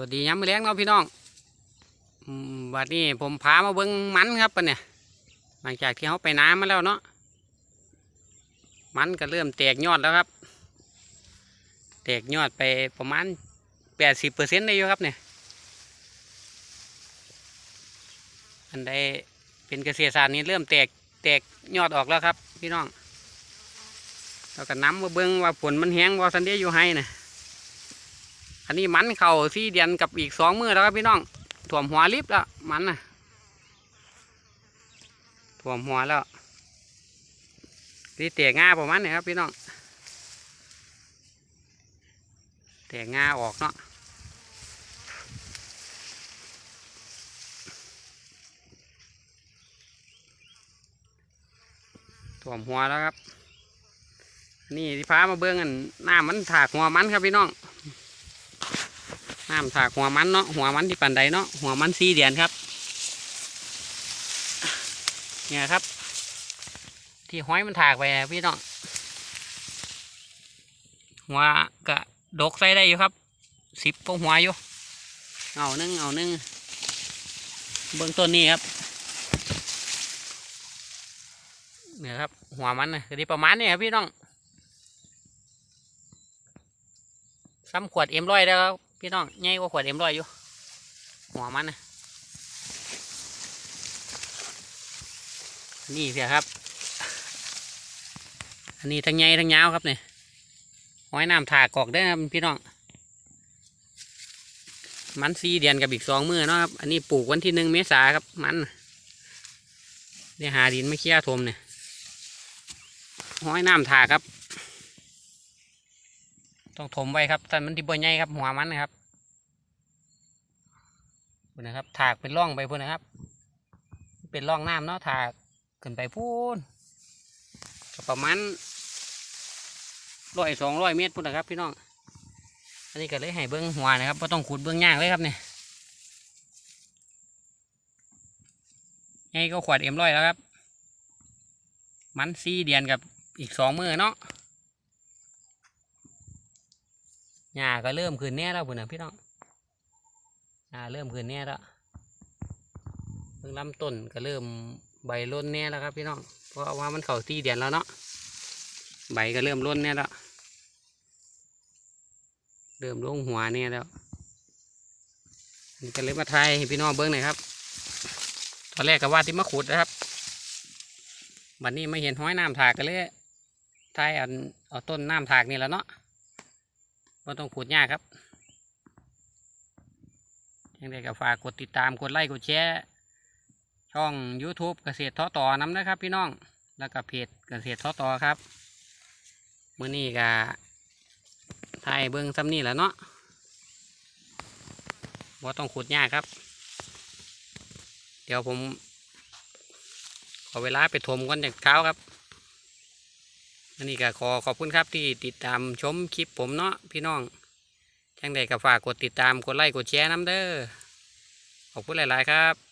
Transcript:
วัสดีย้ำมือแรงเนาะพี่น้องวันนี้ผมพามาเบิ้งมันครับปะเนี่ย หลังจากที่เขาไปน้ำมาแล้วเนาะ มันก็เริ่มแตกยอดแล้วครับ แตกยอดไปประมาณแปดสิบเปอร์เซ็นต์ได้อยู่ครับเนี่ย อันใดเป็นเกษตรศาสตร์นี้เริ่มแตกแตกยอดออกแล้วครับ พี่น้องแล้วก็น้ำมาเบิ้งว่าผลมันแห้งว่าสันเดียอยู่ให้นะ อันนี้มันเข่าสี่เดือนกับอีกสองมือแล้วครับพี่น้องถ่วมหัวลิบแล้วมันนะถ่วมหัวแล้วนี่เตะง่าประมาณนี้ครับพี่น้องเตะง่าออกเนาะถ่วมหัวแล้วครับ นี่ที่พามาเบิ้องกันหน้ามันถากหัวมันครับพี่น้อง น้ำถากหัวมันเนาะหัวมันที่ปันใดเนาะหัวมันสี่เดือนครับ เนี่ยครับ ที่ห้อยมันถากไปอะพี่น้องหัวกะดกใส่ได้อยู่ครับสิบก็หัวอยู่เอาหนึ่งเอาหนึ่งเบื้องต้นนี้ครับเนี่ยครับ หัวมันนะคือที่ประมาณนี้ครับพี่น้องซ้ำขวดเอ็มร้อยแล้วครับ พี่น้องใหญ่กว่าขวดเอ็มร้อยอยู่ หัวมันนะนี่เสียครับ อันนี้ทั้งใหญ่ทั้งยาวครับเนี่ยห้อยน้ำถากกอกได้ครับพี่น้อง มันสีเดือนกับอีกสองมือเนาะครับ อันนี้ปลูกวันที่หนึ่งเมษาครับมันเนี่ยหาดินไม่เคี่ยทมเนี่ยห้อยน้ำถากครับ ต้องถมไว้ครับแต่มันที่บ่ใหญ่ครับหัวมันนะครับพุ่นนะครับถากเป็นร่องไปพุ่นนะครับ เป็นร่องน้ำเนาะถากขึ้นไปพูนก็ประมาณร้อยสองร้อยเมตรพุ่นนะครับพี่น้อง อันนี้ก็เลยให้เบิ้องหัวนะครับไ่ต้องขุดเบิ้องยากเลยครับเนี่ยไงก็ขวดเอ็มร้อยแล้วครับ มันสี่เดือนกับอีกสองมือเนาะ หญ้าก็เริ่มขึ้นแน่แล้วพุ่นนะพี่น้องหญ้าเริ่มขึ้นแน่แล้วเพิ่งลำต้นก็เริ่มใบร่นแน่แล้วครับพี่น้อง เพราะว่ามันเข่าตีเดือนแล้วเนาะ ใบก็เริ่มร่นแน่แล้ว เริ่มลงหัวแน่แล้วนี่ก็เลยมาทายพี่น้องเบิ้งหน่อยครับ ตอนแรกก็ว่าที่มาขุดนะครับบันนี้มาเห็นห้อยน้ำถากกันเลยทยเอาเอาต้นน้ำถากนี่แล้วเนาะ ไม่ต้องขุดยากครับยังไงก็ฝากกดติดตามกดไลค์กดแชร์ช่อง YouTube เกษตรท้อต่อน้ำนะครับ พี่น้องแล้วก็เพจเกษตรท้อต่อครับเมื่อนี้ก็ถ่ายเบิ้งซ้ำนี่แหละเนาะว่าต้องขุดยากครับ เดี๋ยวผมขอเวลาไปถมก่อนจากเช้าครับ อันนี้ก็ขอขอบคุณครับที่ติดตามชมคลิปผมเนาะพี่น้องจังใดก็ฝากกดติดตามกดไลค์กดแชร์น้ำเด้อขอบคุณหลาย ๆ ครับ